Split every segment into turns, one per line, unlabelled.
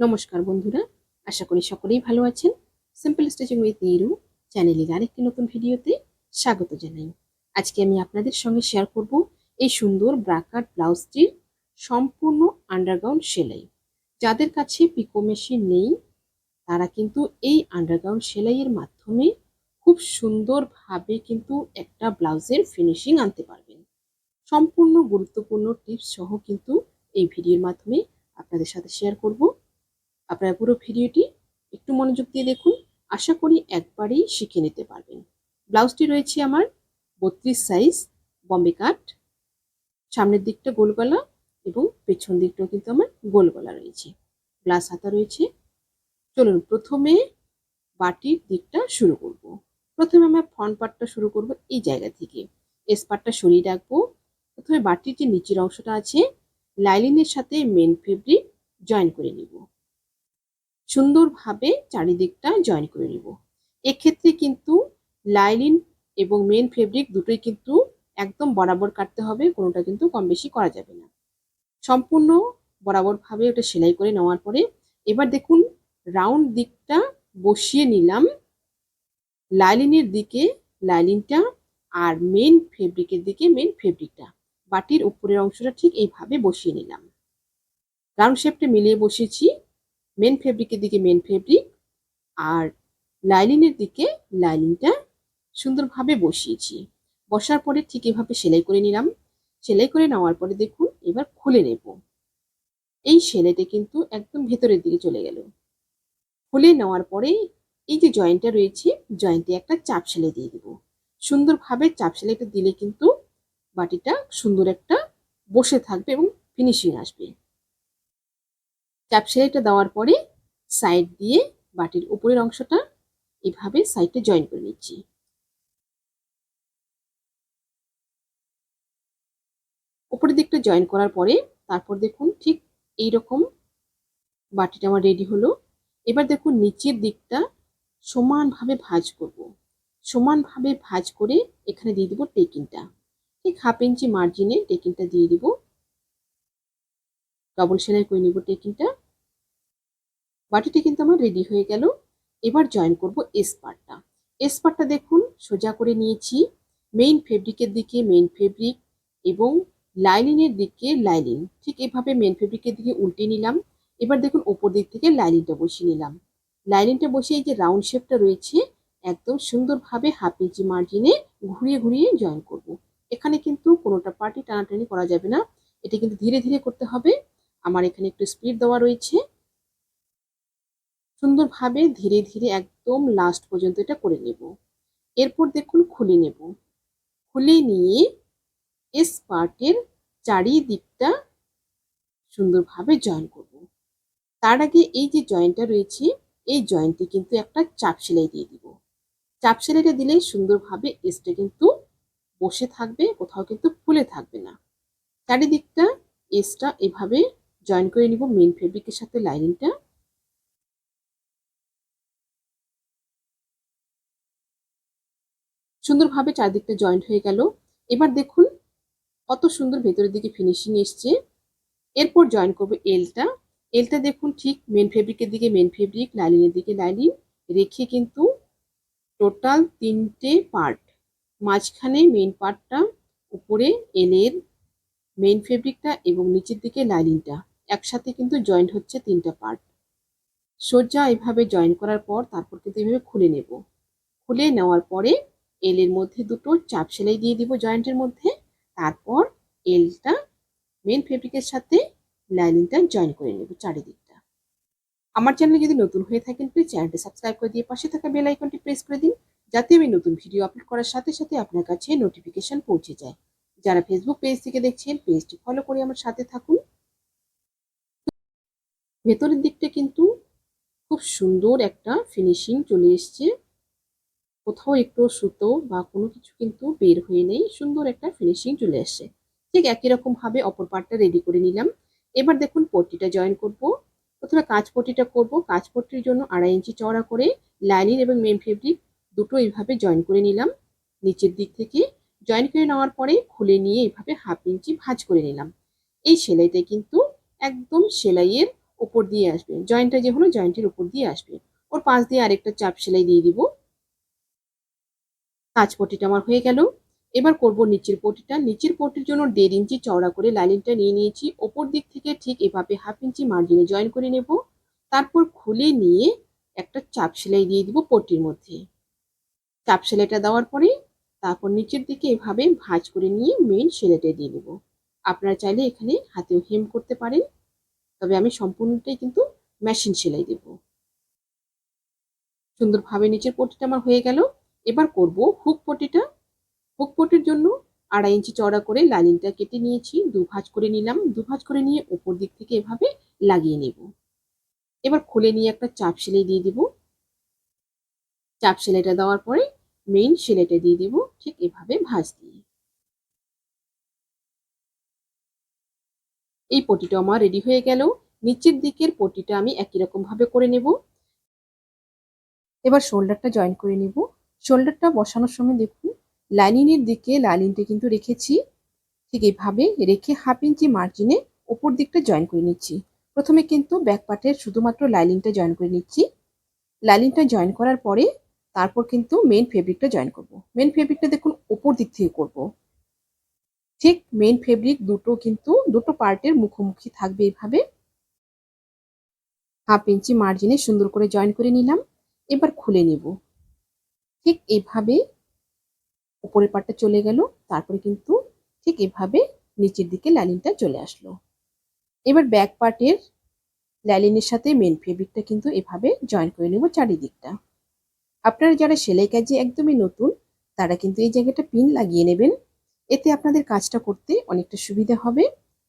নমস্কার বন্ধুরা, আশা করি সকলেই ভালো আছেন। সিম্পল স্টিচিং উইথ নিরু চ্যানেলের আরেকটি নতুন ভিডিওতে স্বাগত জানাই। আজকে আমি আপনাদের সঙ্গে শেয়ার করব এই সুন্দর ব্রাকার ব্লাউজটির সম্পূর্ণ আন্ডারগ্রাউন্ড সেলাই। যাদের কাছে পিকো মেশিন নেই, তারা কিন্তু এই আন্ডারগ্রাউন্ড সেলাইয়ের মাধ্যমে খুব সুন্দরভাবে কিন্তু একটা ব্লাউজের ফিনিশিং আনতে পারবেন। সম্পূর্ণ গুরুত্বপূর্ণ টিপস সহ কিন্তু এই ভিডিওর মাধ্যমে আপনাদের সাথে শেয়ার করব। আপনারা পুরো ভিডিওটি একটু মনোযোগ দিয়ে দেখুন। আশা করি একবারেই শিখে নিতে পারবেন। ব্লাউজটি রয়েছে আমার বত্রিশ সাইজ বম্বে কাট। সামনের দিকটা গোল গলা এবং পেছন দিকটাও কিন্তু আমার গোল গলা রয়েছে। গ্লাস হাতা রয়েছে। চলুন প্রথমে বাটির দিকটা শুরু করব। প্রথমে আমরা ফ্রন্ট পার্টটা শুরু করব এই জায়গা থেকে। এস পার্টটা সরিয়ে রাখব। প্রথমে বাটির যে নিচের অংশটা আছে লাইলিনের সাথে মেন ফেব্রিক জয়েন করে নিব। সুন্দরভাবে চারিদিকটা জয়েন করে নিব। এক্ষেত্রে কিন্তু লাইলিন এবং মেন ফেব্রিক দুটোই কিন্তু একদম বরাবর কাটতে হবে, কোনোটা কিন্তু কম বেশি করা যাবে না। সম্পূর্ণ বরাবরভাবে ওটা সেলাই করে নেওয়ার পরে এবার দেখুন রাউন্ড দিকটা বসিয়ে নিলাম। লাইলিনের দিকে লাইলিনটা আর মেন ফেব্রিকের দিকে মেন ফেব্রিকটা বাটির উপরের অংশটা ঠিক এইভাবে বসিয়ে নিলাম। রাউন্ড শেপটা মিলিয়ে বসিয়েছি। মেন ফেব্রিকের দিকে মেন ফেব্রিক আর লাইলিনের দিকে লাইলিনটা সুন্দরভাবে বসিয়েছি। বসার পরে ঠিক এভাবে সেলাই করে নিলাম। সেলাই করে নেওয়ার পরে দেখুন, এবার খুলে নেব। এই সেলাইটা কিন্তু একদম ভেতরের দিকে চলে গেল। খুলে নেওয়ার পরে এই যে জয়েন্টটা রয়েছে জয়েন্টে একটা চাপ সেলাই দিয়ে দেবো। সুন্দরভাবে চাপ সেলাইটা দিলে কিন্তু বাটিটা সুন্দর একটা বসে থাকবে এবং ফিনিশিং আসবে। চাপ সেলাইটা দেওয়ার পরে সাইড দিয়ে বাটির উপরের অংশটা এভাবে সাইডটা জয়েন করে নিচ্ছি। উপরের দিকটা জয়েন করার পরে তারপর দেখুন ঠিক এই রকম বাটিটা আমার রেডি হলো। এবার দেখুন নিচের দিকটা সমানভাবে ভাঁজ করব। সমানভাবে ভাঁজ করে এখানে দিয়ে দিব টেকিংটা ঠিক হাফ ইঞ্চি মার্জিনে টেকিংটা দিয়ে দিব। ডবল সেলাই করে নিব টেকিংটা বাটিটি কিন্তু আমার রেডি হয়ে গেল। এবার জয়েন করব এস পার্টটা এস পার্টটা দেখুন, সোজা করে নিয়েছি। মেইন ফেব্রিকের দিকে মেইন ফেব্রিক এবং লাইলিনের দিকে লাইলিন ঠিক এভাবে মেন ফেব্রিকের দিকে উল্টে নিলাম। এবার দেখুন, ওপর দিক থেকে লাইলিনটা বসিয়ে নিলাম। লাইলিনটা বসিয়ে এই যে রাউন্ড শেপটা রয়েছে, একদম সুন্দরভাবে হাফ ইঞ্চি মার্জিনে ঘুরিয়ে ঘুরিয়ে জয়েন করব। এখানে কিন্তু কোনোটা পার্টি টানাটানি করা যাবে না। এটা কিন্তু ধীরে ধীরে করতে হবে। আমার এখানে একটু স্পিড দেওয়া রয়েছে। সুন্দরভাবে ধীরে ধীরে একদম লাস্ট পর্যন্ত এটা করে নেব। এরপর দেখুন খুলে নেব। খুলে নিয়ে এস পার্টের চারিদিকটা সুন্দরভাবে জয়েন করব। তার আগে এই যে জয়েন্টটা রয়েছে, এই জয়েন্টে কিন্তু একটা চাপ সেলাই দিয়ে দিব। চাপ সেলাইটা দিলে সুন্দরভাবে এসটা কিন্তু বসে থাকবে, কোথাও কিন্তু ফুলে থাকবে না। চারিদিকটা এসটা এভাবে জয়েন করে নিব মেন ফেব্রিকের সাথে লাইনিংটা সুন্দরভাবে চারদিকটা জয়েন্ট হয়ে গেল। এবার দেখুন, কত সুন্দর ভেতরের দিকে ফিনিশিং এসছে। এরপর জয়েন করব এলটা এলটা দেখুন ঠিক মেন ফেব্রিকের দিকে মেন ফেব্রিক লাইলিনের দিকে লাইলিন রেখে কিন্তু টোটাল তিনটে পার্ট মাঝখানে মেন পার্টটা উপরে এলের মেন ফেব্রিকটা এবং নিচের দিকে লাইলিনটা একসাথে কিন্তু জয়েন্ট হচ্ছে তিনটা পার্ট সোজা এভাবে জয়েন করার পর তারপর কিন্তু এভাবে খুলে নেব। খুলে নেওয়ার পরে এলের মধ্যে দুটো চাপ সেলাই দিয়ে দিব জয়েন্টের মধ্যে। তারপর এলটা মেন ফেব্রিকের সাথে লাইনিংটা জয়েন করে নেব চারিদিকটা। আমার চ্যানেলে যদি নতুন হয়ে থাকেন প্লিজ চ্যানেলটি সাবস্ক্রাইব করে দিয়ে পাশে থাকা বেল আইকনটি প্রেস করে দিন, যাতে আমি নতুন ভিডিও আপলোড করার সাথে সাথে আপনার কাছে নোটিফিকেশন পৌঁছে যায়। যারা ফেসবুক পেজ থেকে দেখছেন পেজটি ফলো করে আমার সাথে থাকুন। ভেতরের দিকটা কিন্তু খুব সুন্দর একটা ফিনিশিং চলে এসছে। কোথাও একটু সুতো বা কোনো কিছু কিন্তু বের হয়ে নেই, সুন্দর একটা ফিনিশিং চলে আসছে ঠিক একই রকম ভাবে অপর পার্টটা রেডি করে নিলাম। এবার দেখুন পট্টিটা জয়েন করব। প্রথমে কাঁচ পট্টিটা করব। কাঁচ পট্টির জন্য আড়াই ইঞ্চি চওড়া করে লাইনিং এবং মেন ফেব্রিক দুটো এইভাবে জয়েন করে নিলাম। নিচের দিক থেকে জয়েন করে নেওয়ার পরে খুলে নিয়ে এইভাবে হাফ ইঞ্চি ভাঁজ করে নিলাম। এই সেলাইটা কিন্তু একদম সেলাইয়ের ওপর দিয়ে আসবে। জয়েন্টটা যে হলো জয়েন্টের উপর দিয়ে আসবে। ওর পাশ দিয়ে আরেকটা চাপ সেলাই দিয়ে দিব। কাজ পটিটা আমার হয়ে গেল। এবার করব নিচের পটিটা। নিচের পটির জন্য দেড় ইঞ্চি চওড়া করে লাইনিংটা নিয়ে নিয়েছি। ওপর দিক থেকে ঠিক এভাবে হাফ ইঞ্চি মার্জিনে জয়েন করে নেব। তারপর খুলে নিয়ে একটা চাপ সেলাই দিয়ে দিব পটির মধ্যে। চাপ সেলাইটা দেওয়ার পরে তারপর নিচের দিকে এভাবে ভাঁজ করে নিয়ে মেন সেলাইটা দিয়ে দেব আপনারা চাইলে এখানে হাতেও হেম করতে পারেন। তবে আমি সম্পূর্ণটাই কিন্তু মেশিন সেলাই দেব। সুন্দরভাবে নিচের পটিটা আমার হয়ে গেল। এবার করব হুক পটিটা। হুক পটির জন্য আড়াই ইঞ্চি চওড়া করে লাইনিংটা কেটে নিয়েছি, দু ভাঁজ করে নিলাম। দু ভাঁজ করে নিয়ে উপর দিক থেকে এভাবে লাগিয়ে নেব। এবার খুলে নিয়ে একটা চাপ সেলাই দিয়ে দিব। চাপ সেলাইটা দেওয়ার পরে মেইন সেলাইটা দিয়ে দিব ঠিক এভাবে ভাঁজ দিয়ে। এই পটিটা আমার রেডি হয়ে গেল। নিচের দিকের পটিটা আমি একই রকম ভাবে করে নেব। এবার শোল্ডারটা জয়েন করে নেব। শোল্ডারটা বসানোর সময় দেখুন লাইনিংয়ের দিকে লাইনিংটা কিন্তু রেখেছি। ঠিক এইভাবে রেখে হাফ ইঞ্চি মার্জিনে ওপর দিকটা জয়েন করে নিচ্ছি। প্রথমে কিন্তু ব্যাক পার্টের শুধুমাত্র লাইনিংটা জয়েন করে নিচ্ছি। লাইনিংটা জয়েন করার পরে তারপর কিন্তু মেন ফেব্রিকটা জয়েন করব। মেন ফেব্রিকটা দেখুন ওপর দিক থেকে করব। ঠিক মেন ফেব্রিক দুটো কিন্তু, দুটো পার্টের মুখোমুখি থাকবে এইভাবে হাফ ইঞ্চি মার্জিনে সুন্দর করে জয়েন করে নিলাম। এবার খুলে নেব। ঠিক এভাবে উপরের পার্টটা চলে গেল, তারপরে কিন্তু ঠিক এভাবে নিচের দিকে লাইনিংটা চলে আসলো। এবার ব্যাক পার্টের লাইনিংয়ের সাথে মেন ফেব্রিকটা কিন্তু এভাবে জয়েন করে নেব চারিদিকটা। আপনারা যারা সেলাই কাজে একদমই নতুন, তারা কিন্তু এই জায়গাটা পিন লাগিয়ে নেবেন। এতে আপনাদের কাজটা করতে অনেকটা সুবিধা হবে।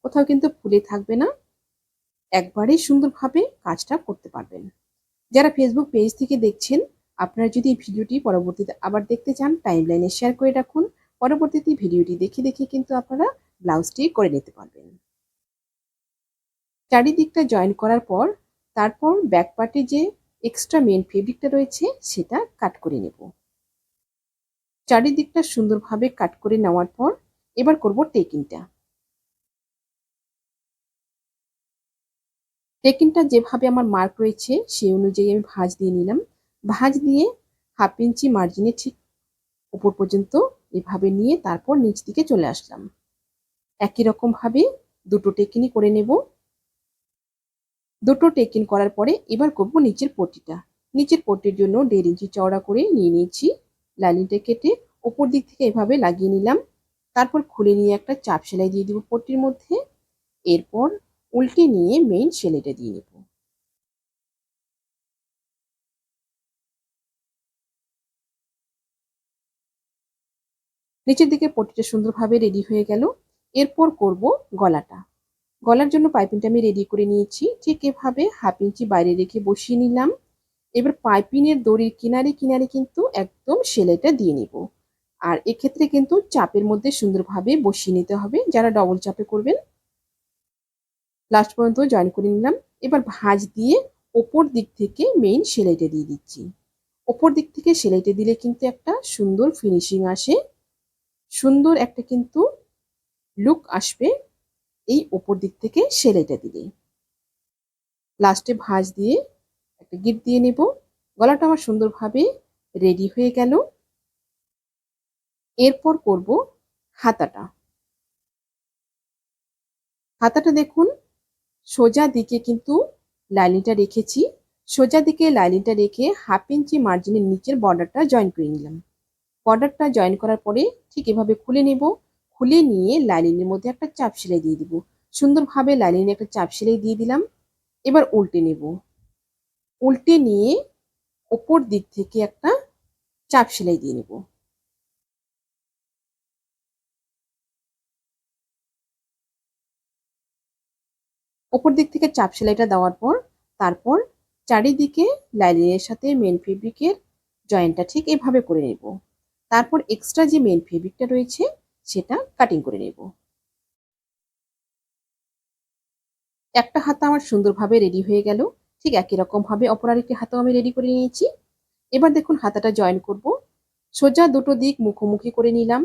কোথাও কিন্তু ফুলে থাকবে না। একবারেই সুন্দরভাবে কাজটা করতে পারবেন। যারা ফেসবুক পেজ থেকে দেখছেন আপনারা যদি এই ভিডিওটি পরবর্তীতে আবার দেখতে চান টাইম লাইনে শেয়ার করে রাখুন। পরবর্তীতে ভিডিওটি দেখে দেখে কিন্তু আপনারা ব্লাউজটি করে নিতে পারবেন। চারিদিকটা জয়েন করার পর, তারপর ব্যাক পার্টে যে এক্সট্রা মেন ফেব্রিকটা রয়েছে, সেটা কাট করে নেব। চারিদিকটা সুন্দরভাবে কাট করে নেওয়ার পর, এবার করব টেকিংটা টেকিংটা যেভাবে আমার মার্ক রয়েছে, সেই অনুযায়ী আমি ভাঁজ দিয়ে নিলাম। ভাঁজ দিয়ে হাফ ইঞ্চি মার্জিনে ঠিক উপর পর্যন্ত এভাবে নিয়ে তারপর নিচ দিকে চলে আসলাম। একই রকমভাবে দুটো টেকিনি করে নেব। দুটো টেকিন করার পরে এবার করব নিচের পটিটা নিচের পটির জন্য দেড় ইঞ্চি চওড়া করে নিয়ে নিয়েছি। লাইনিংটা কেটে ওপর দিক থেকে এভাবে লাগিয়ে নিলাম। তারপর খুলে নিয়ে একটা চাপ সেলাই দিয়ে দিব পটির মধ্যে। এরপর উল্টে নিয়ে মেইন সেলাইটা দিয়ে নেব। নিচের দিকে পটিটা সুন্দরভাবে রেডি হয়ে গেল। এরপর করব গলাটা। গলার জন্য পাইপিংটা আমি রেডি করে নিয়েছি। ঠিক এভাবে হাফ ইঞ্চি বাইরে রেখে বসিয়ে নিলাম। এবার পাইপিংয়ের দড়ির কিনারে কিনারে কিন্তু একদম সেলাইটা দিয়ে নিব। আর এক্ষেত্রে কিন্তু চাপের মধ্যে সুন্দরভাবে বসিয়ে নিতে হবে। যারা ডবল চাপে করবেন লাস্ট পর্যন্ত জয়েন করে নিলাম। এবার ভাঁজ দিয়ে ওপর দিক থেকে মেইন সেলাইটা দিয়ে দিচ্ছি। ওপর দিক থেকে সেলাইটা দিলে কিন্তু একটা সুন্দর ফিনিশিং আসে। সুন্দর একটা কিন্তু লুক আসবে এই ওপর দিক থেকে সেলাইটা দিলে লাস্টে ভাঁজ দিয়ে একটা গিট দিয়ে নেব। গলাটা আমার সুন্দরভাবে রেডি হয়ে গেল। এরপর করব হাতাটা। হাতাটা দেখুন, সোজা দিকে কিন্তু লাইনিংটা রেখেছি। সোজা দিকে লাইনিংটা রেখে হাফ ইঞ্চি মার্জিনের নিচের বর্ডারটা জয়েন করে নিলাম। বর্ডারটা জয়েন করার পরে ঠিক এভাবে খুলে নেব। খুলে নিয়ে লাইনিংয়ের মধ্যে একটা চাপ সেলাই দিয়ে দিব। সুন্দরভাবে লাইনিংয়ে একটা চাপ সেলাই দিয়ে দিলাম। এবার উল্টে নেব। উল্টে নিয়ে ওপর দিক থেকে একটা চাপ সেলাই দিয়ে নেব। ওপর দিক থেকে চাপ সেলাইটা দেওয়ার পর তারপর চারিদিকে লাইনিংয়ের সাথে মেন ফেব্রিকের জয়েন্টটা ঠিক এভাবে করে নেব। তারপর এক্সট্রা যে মেন ফেব্রিকটা রয়েছে, সেটা কাটিং করে নেব। একটা হাতা আমার সুন্দরভাবে রেডি হয়ে গেল। ঠিক একই রকম ভাবে অপর আরেকটি হাতাও আমি রেডি করে নিয়েছি। এবার দেখুন হাতাটা জয়েন করব। সোজা দুটো দিক মুখোমুখি করে নিলাম।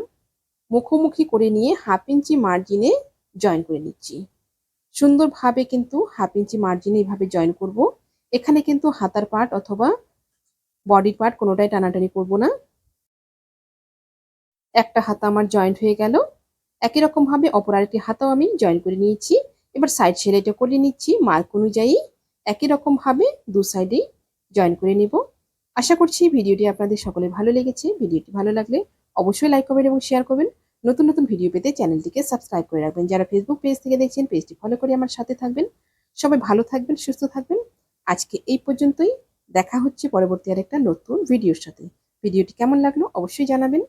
মুখোমুখি করে নিয়ে হাফ ইঞ্চি মার্জিনে জয়েন করে নিচ্ছি। সুন্দরভাবে কিন্তু হাফ ইঞ্চি মার্জিনে এইভাবে জয়েন করব। এখানে কিন্তু হাতার পার্ট অথবা বডির পার্ট কোনোটাই টানাটানি করব না। একটা হাতা আমার জয়েন্ট হয়ে গেল। একই রকম ভাবে অপর আরেকটি হাতাও আমি জয়েন করে নিয়েছি। এবার সাইড সেলাইটা করে নিচ্ছি, মার্ক অনুযায়ী। একই রকম ভাবে দু সাইডেই জয়েন করে নিব। আশা করছি ভিডিওটি আপনাদের সকলে ভালো লেগেছে। ভিডিওটি ভালো লাগলে অবশ্যই লাইক করবেন এবং শেয়ার করবেন। নতুন নতুন ভিডিও পেতে চ্যানেলটিকে সাবস্ক্রাইব করে রাখবেন। যারা ফেসবুক পেজ থেকে দেখছেন পেজটি ফলো করে আমার সাথে থাকবেন। সবাই ভালো থাকবেন, সুস্থ থাকবেন। আজকে এই পর্যন্তই। দেখা হচ্ছে পরবর্তী আরেকটা নতুন ভিডিওর সাথে। ভিডিওটি কেমন লাগল অবশ্যই জানাবেন।